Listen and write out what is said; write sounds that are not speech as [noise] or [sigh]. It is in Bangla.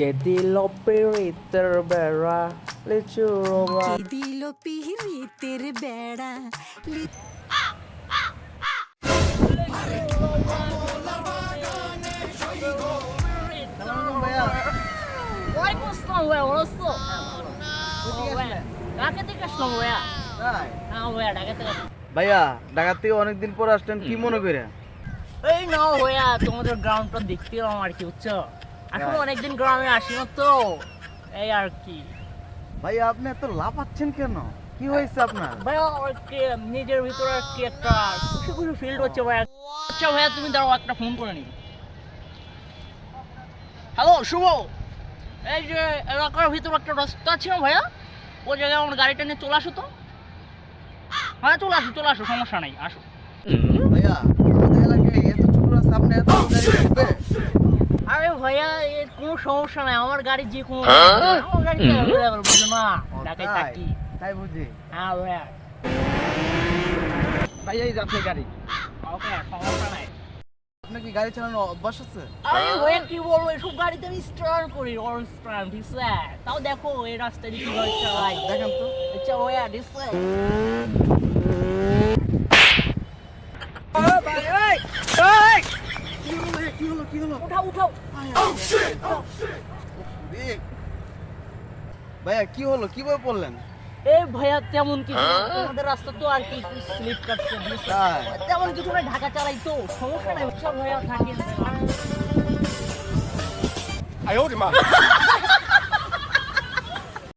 কে দিল পিরিতের বেড়া লিচু রোবা কে দিল পিহিতের বেড়া লি- ওয়ালাইকুম আসসালাম ভাইয়া ঢাকা থেকে অনেকদিন পর আসলেন কি মনে করে? এই নাও ভাইয়া তোমাদের গ্রাউন্ডটা দেখতে এলাম আর কি বুঝছ? আসলে। অনেকদিন গ্রামে আসি না তো এই আর কি। ভাইয়া আপনি এত লাফাচ্ছেন কেন? কি হয়েছে আপনার? ভাইয়া নিজের ভিতরে কি একটা খুশি খুশি ফিল হচ্ছে ভাইয়া আচ্ছা ভাইয়া তুমি দাঁড়াও একটা ফোন করে নি হ্যালো শুভ। এই যে এলাকার ভিতরে একটা রাস্তা আছে না ভাইয়া ওই জায়গায় আমার গাড়িটা নিয়ে চলে আসো তো। হ্যাঁ চলে আসো চলে আসো সমস্যা নাই আসো। ভাইয়া আমাদের এলাকায় এত ছোট রাস্তা আপনি এত গাড়ি ঢুকবে আরে ভাইয়া এর কোনো সমস্যা নাই আমার গাড়ি যে কোনো আমার গাড়ি তো অ্যাভেলেবল বুঝো না ঢাকায় তাই? থাকি তাই বুঝি। হ্যাঁ ভাইয়া। ভাইয়া এই যে আপনার গাড়ি। ওকে সমস্যা নাই। আপনার কি গাড়ি চালানোর অভ্যাস আছে? আরে ভাইয়া কি বলব এসব গাড়িতে আমি স্টার্ট করি অন স্টার্ট ঠিক আছে? তাও দেখো এই রাস্তায় দিয়ে কীভাবে চালাই। দেখেন তো। আচ্ছা ভাইয়া ডিসপ্লে কি হলো ভাইয়া, কি হলো কি হলো উঠাও উঠাও ভাইয়া কি হলো? কীভাবে পড়লেন? এই ভাইয়া তেমন কিছু আমাদের তোমাদের রাস্তা তো আর কি স্লিপ কাটছে? তেমন কিছু না ঢাকা চালাই তো সমস্যা নাই। সব ভাইয়া থাকে। [laughs]